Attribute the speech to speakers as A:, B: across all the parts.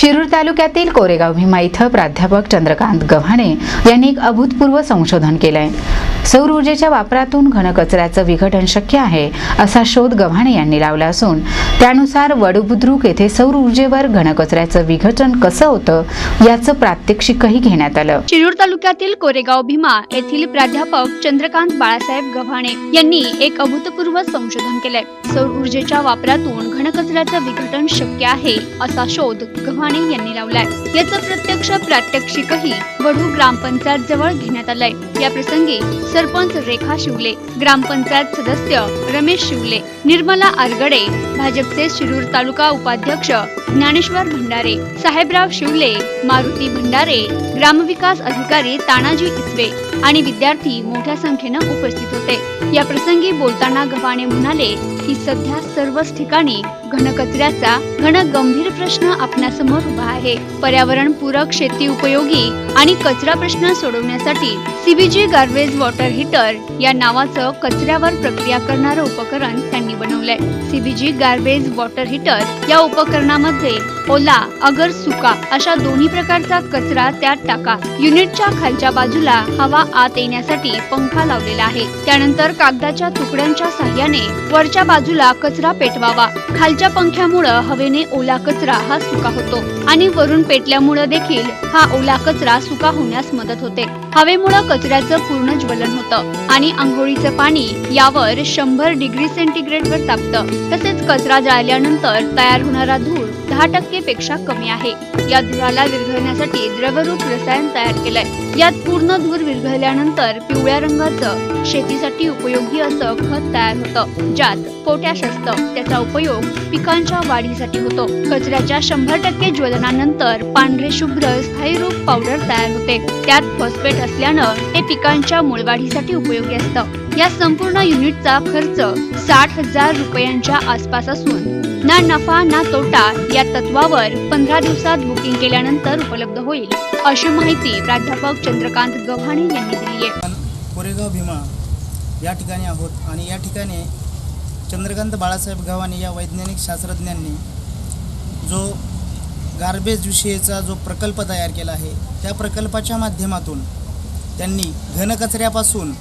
A: शिरूर तालुक्यातील कोरेगाव भीमा इथं प्राध्यापक चंद्रकांत गव्हाणे यांनी एक अभूतपूर्व संशोधन केलंय. सौर ऊर्जेच्या वापरातून घनकचऱ्याचं विघटन शक्य आहे असा शोध गव्हाणे यांनी लावला असून त्यानुसार वडबुद्रुक येथे सौर ऊर्जेवर घनकचऱ्याचं विघटन कसं होतं याचं प्रात्यक्षिकही घेण्यात आलं.
B: शिरूर तालुक्यातील कोरेगाव भीमा येथील प्राध्यापक चंद्रकांत बाळासाहेब गव्हाणे यांनी एक अभूतपूर्व संशोधन केलंय. सौर ऊर्जेच्या वापरातून घनकचऱ्याचं विघटन शक्य आहे असा शोध गव्हाणे यांनी लावलाय. याचं प्रत्यक्ष प्रात्यक्षिकही वडू ग्रामपंचायत जवळ घेण्यात आलंय. या प्रसंगी सरपंच रेखा शिवले ग्रामपंचायत सदस्य रमेश शिवले निर्मला आरगडे भाजपचे शिरूर तालुका उपाध्यक्ष ज्ञानेश्वर भंडारे साहेबराव शिवले मारुती भंडारे ग्रामविकास अधिकारी तानाजी इसवे आणि विद्यार्थी मोठ्या संख्येनं उपस्थित होते. या प्रसंगी बोलताना गव्हाणे म्हणाले की सध्या सर्वच ठिकाणी घनकचऱ्याचा घन गंभीर प्रश्न आपणासमोर उभा आहे. पर्यावरण पूरक शेती उपयोगी आणि कचरा प्रश्न सोडवण्यासाठी सीबीजी गार्बेज वॉटर हीटर या नावाचं कचऱ्यावर प्रक्रिया करणारं उपकरण त्यांनी बनवलंय. सीबीजी गार्बेज वॉटर हीटर या उपकरणामध्ये ओला अगर सुका अशा दोन्ही प्रकारचा कचरा त्यात टाका. युनिटच्या खालच्या बाजूला हवा आत येण्यासाठी पंखा लावलेला आहे. त्यानंतर कागदाच्या तुकड्यांच्या साह्याने वरच्या बाजूला कचरा पेटवावा. खालच्या पंख्यामुळं हवेने ओला कचरा हा सुका होतो आणि वरून पेटल्यामुळं देखील हा ओला कचरा सुका होण्यास मदत होते. हवेमुळं कचऱ्याचं पूर्ण ज्वलन होतं आणि आंघोळीचं पाणी यावर शंभर डिग्री सेंटीग्रेड वर तापतं. तसेच कचरा जाळल्यानंतर तयार होणारा धूर दहा टक्के पेक्षा कमी आहे. या धुराला विरघळण्यासाठी द्रवरूप रसायन तयार केलंय. यात पूर्ण धूर विरघळल्यानंतर पिवळ्या रंगाचं शेतीसाठी उपयोगी असं खत तयार होतं ज्यात पोटॅश असतं. त्याचा उपयोग पिकांच्या वाढीसाठी होतो. कचऱ्याच्या शंभर टक्के ज्वलनानंतर पांढरे शुभ्र स्थायी रूप पावडर तयार होते. त्यात फॉस्फेट असल्यानं ते पिकांच्या मूळवाढीसाठी उपयोगी असतं. या संपूर्ण युनिटचा खर्च साठ हजार रुपयांच्या आसपास असून ना नफा ना तोटा या तत्वावर पंधरा दिवसात बुकिंग केल्यानंतर उपलब्ध होईल अशी माहिती प्राध्यापक चंद्रकांत गव्हाणे यांनी दिली आहे.
C: कोरेगाव भीमा या ठिकाणी आहोत आणि या ठिकाणी चंद्रकांत बाळासाहेब गव्हाणे या वैज्ञानिक शास्त्रज्ञांनी जो गार्बेज विषयीचा जो प्रकल्प तयार केला आहे त्या प्रकल्पाच्या माध्यमातून त्यांनी घनकचऱ्यापासून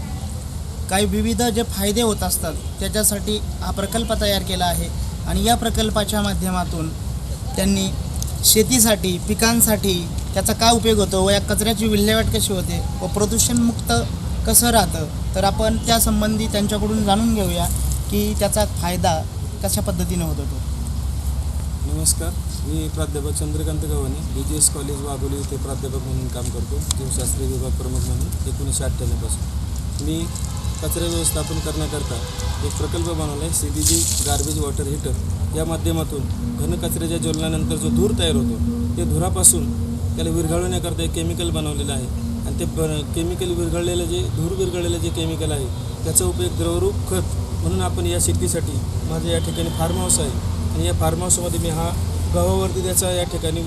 C: काही विविध जे फायदे होत असतात त्याच्यासाठी हा प्रकल्प तयार केला आहे. आणि या प्रकल्पाच्या माध्यमातून त्यांनी शेतीसाठी पिकांसाठी त्याचा काय उपयोग होतो व या कचऱ्याची विल्हेवाट कशी होते व प्रदूषणमुक्त कसं राहतं तर आपण त्यासंबंधी त्यांच्याकडून जाणून घेऊया की त्याचा फायदा कशा पद्धतीने होतो तो
D: नमस्कार मी प्राध्यापक Chandrakant Gavhane D G S college Wagholi येथे प्राध्यापक म्हणून काम करतो जीवशास्त्रीय विभाग प्रमुख म्हणून एकोणीसशे अठ्ठ्याण्णवपासून. मी कचरा व्यवस्थापन करण्याकरता एक प्रकल्प बनवला आहे C B G garbage water heater या माध्यमातून घनकचऱ्याच्या ज्वलनानंतर जो धूर तयार होतो ते धुरापासून त्याला विरघळवण्याकरता एक केमिकल बनवलेलं आहे. आणि ते ब केमिकल विरघळलेलं जे धूर विरघळलेलं जे केमिकल आहे त्याचा उपयोग द्रवरूप खत म्हणून आपण या शेतीसाठी माझं या ठिकाणी फार्म हाऊस आहे. आणि या फार्म हाऊसमध्ये मी हा गव्हावरती त्याचा या ठिकाणी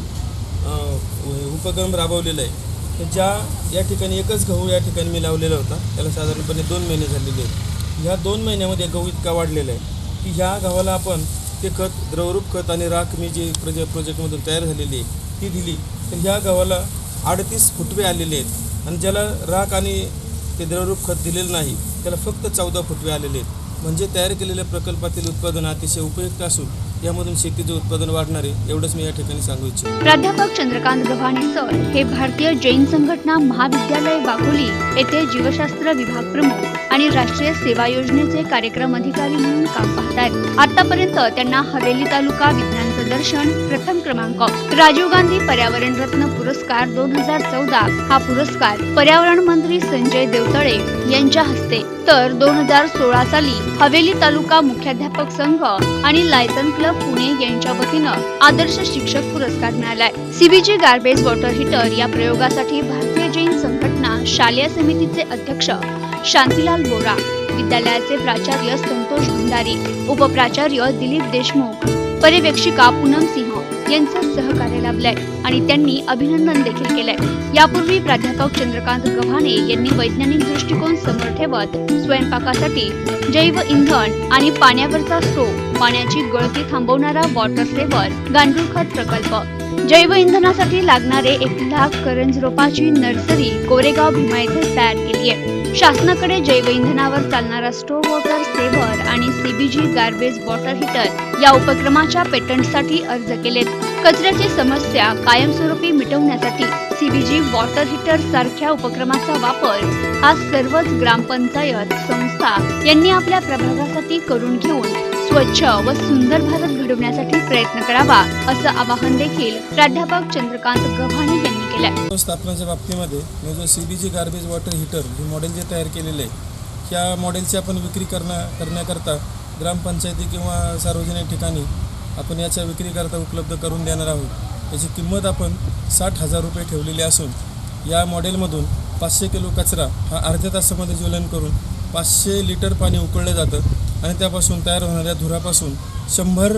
D: उपक्रम राबवलेला आहे. ज्या या ठिकाणी एकच गहू या ठिकाणी मी लावलेला होता त्याला साधारणपणे दोन महिने झालेले आहेत. ह्या दोन महिन्यामध्ये गहू इतका वाढलेला आहे की ह्या गव्हाला आपण ते खत द्रवरूप खत आणि राख मी जे प्रोजे प्रोजेक्टमधून तयार झालेली आहे ती दिली. तर ह्या गव्हाला अडतीस फुटवे आलेले आहेत आणि ज्याला राख आणि ते द्रवरूप खत दिलेलं नाही त्याला फक्त चौदा फुटवे आलेले आहेत. म्हणजे तयार केलेल्या प्रकल्पातील उत्पादन अतिशय उपयुक्त असून यामधून शेतीचे उत्पादन वाढणार आहे एवढंच मी या ठिकाणी सांगू इच्छितो.
B: प्राध्यापक चंद्रकांत गव्हाणे सर हे भारतीय जैन संघटना महाविद्यालय वाकोली येथे जीवशास्त्र विभाग प्रमुख आणि राष्ट्रीय सेवा योजनेचे कार्यक्रम अधिकारी म्हणून काम पाहत आहेत आतापर्यंत त्यांना हवेली तालुका विज्ञान प्रदर्शन प्रथम क्रमांक. राजीव गांधी पर्यावरण रत्न पुरस्कार दोन हजार चौदा. हा पुरस्कार पर्यावरण मंत्री संजय देवतळे यांच्या हस्ते. तर दोन हजार सोळा साली हवेली तालुका मुख्याध्यापक संघ आणि लायसन क्लब पुणे यांच्या वतीनं आदर्श शिक्षक पुरस्कार मिळालाय. सीबीजी गार्बेज वॉटर हीटर या प्रयोगासाठी भारतीय जैन संघटना शालेय समितीचे अध्यक्ष शांतीलाल बोरा विद्यालयाचे प्राचार्य संतोष भंडारी उपप्राचार्य दिलीप देशमुख पर्यवेक्षिका पूनम सिंह यांचं सहकार्य लाभलंय आणि त्यांनी अभिनंदन देखील केलंय. यापूर्वी प्राध्यापक चंद्रकांत गव्हाणे यांनी वैज्ञानिक दृष्टिकोन समोर ठेवत स्वयंपाकासाठी जैव इंधन आणि पाण्यावरचा स्टोव पाण्याची गळती थांबवणारा वॉटर सेवर गांडूळ खत प्रकल्प जैव इंधनासाठी लागणारे एक लाख करंज रोपाची नर्सरी कोरेगाव भीमा येथे तयार केली आहे शासनाकडे जैव इंधनावर चालणारा स्टोव व सेव्हर आणि सीबीजी गार्बेज वॉटर हीटर या उपक्रमाच्या पेटंटसाठी अर्ज केलेत. कचऱ्याची समस्या कायमस्वरूपी मिटवण्यासाठी सीबीजी वॉटर हीटर सारख्या उपक्रमाचा वापर हा सर्वच ग्रामपंचायत संस्था यांनी आपल्या प्रभागासाठी करून घेऊन स्वच्छ व सुंदर भारत घडवण्यासाठी प्रयत्न करावा असं आवाहन देखील प्राध्यापक चंद्रकांत गव्हाणे यांनी केलं
D: स्थापनाच्या बाबतीमध्ये मी जो सीबीजी गार्बेज वॉटर हीटर हे मॉडेल जे तयार केलेले आहे त्या मॉडेलची आपण विक्री करण्या करण्याकरता ग्रामपंचायती किंवा सार्वजनिक ठिकाणी आपण याच्या विक्रीकरता उपलब्ध करून देणार आहोत. याची किंमत आपण साठ हजार रुपये ठेवलेली असून या मॉडेलमधून पाचशे किलो कचरा हा अर्ध्या तासामध्ये ज्वलन करून पाचशे लिटर पाणी उकळलं जातं आणि त्यापासून तयार होणाऱ्या धुरापासून शंभर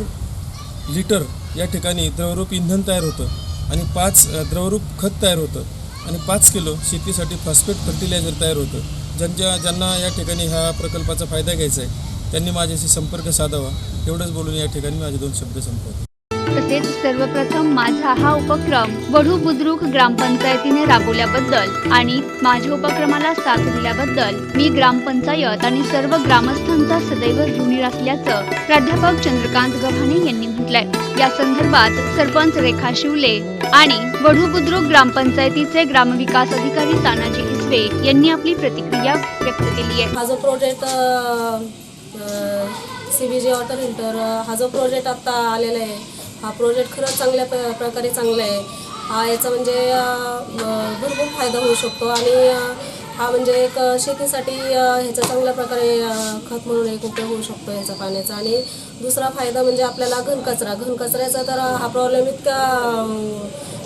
D: लिटर या ठिकाणी द्रवरूप इंधन तयार होतं आणि पाच द्रवरूप खत तयार होतं आणि पाच किलो शेतीसाठी फॉस्फेट फर्टिलायझर तयार होतं. ज्यांच्या ज्यांना या ठिकाणी ह्या प्रकल्पाचा फायदा घ्यायचा आहे त्यांनी माझ्याशी संपर्क साधावा. एवढंच बोलून या ठिकाणी माझे दोन शब्द संपवतो.
B: तसेच सर्वप्रथम माझा हा उपक्रम वढू बुद्रुक ग्रामपंचायतीने राबवल्याबद्दल आणि माझ्या उपक्रमाला साथ दिल्याबद्दल मी ग्रामपंचायत आणि सर्व ग्रामस्थांचा सदैव ऋणी असल्याचं प्राध्यापक चंद्रकांत गव्हाणे यांनी म्हटलंय. या संदर्भात सरपंच रेखा शिवले आणि वढू बुद्रुक ग्रामपंचायतीचे ग्रामविकास अधिकारी तानाजी इसवे यांनी आपली प्रतिक्रिया व्यक्त केली आहे.
E: हा जो project C B G water heater हा जो प्रोजेक्ट आत्ता आलेला आहे हा प्रोजेक्ट खरंच चांगल्या प प्रकारे चांगला आहे. हा याचा म्हणजे भरपूर फायदा होऊ शकतो आणि हा म्हणजे एक शेतीसाठी ह्याचा चांगल्या प्रकारे खत म्हणून एक उपयोग होऊ शकतो ह्याचा पाण्याचा. आणि दुसरा फायदा म्हणजे आपल्याला घनकचरा घनकचऱ्याचा तर हा प्रॉब्लेम इतका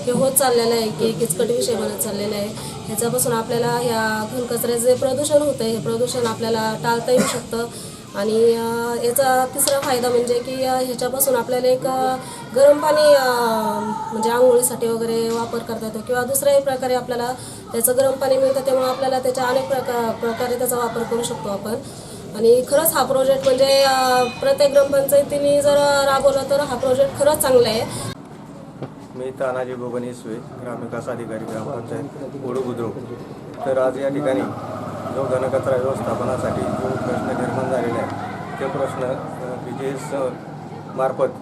E: हे होत चाललेला आहे की किचकट विषय बनत चाललेला आहे. ह्याच्यापासून आपल्याला ह्या घनकचऱ्याचं जे प्रदूषण होतं हे प्रदूषण आपल्याला टाळता येऊ शकतं. आणि याचा तिसरा फायदा म्हणजे की ह्याच्यापासून आपल्याला एक गरम पाणी म्हणजे आंघोळीसाठी वगैरे वापर करता येतो किंवा दुसऱ्याही प्रकारे आपल्याला त्याचं गरम पाणी मिळतं त्यामुळे आपल्याला त्याच्या अनेक प्रकार प्रकारे त्याचा वापर करू शकतो आपण. आणि खरंच हा प्रोजेक्ट म्हणजे प्रत्येक ग्रामपंचायतीने जर राबवला तर हा प्रोजेक्ट खरंच चांगला आहे.
F: मी तानाजी गोगन इसवे ग्रामविकास अधिकारी ग्रामपंचायत बोडू बुद्रुक. तर आज या ठिकाणी जो घनकचरा व्यवस्थापनासाठी जो प्रश्न निर्माण झालेला आहे ते प्रश्न बी एस मार्फत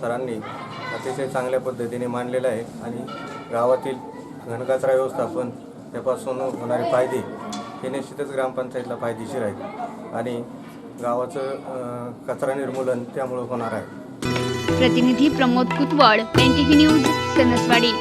F: सरांनी अतिशय चांगल्या पद्धतीने मांडलेला आहे आणि गावातील घनकचरा व्यवस्थापन त्यापासून होणारे फायदे हे निश्चितच ग्रामपंचायतीला फायदेशीर आहेत. आणि गावाचं कचरा निर्मूलन त्यामुळं होणार आहे.
B: प्रतिनिधी Pramod Kutwad N T V news Sanaswadi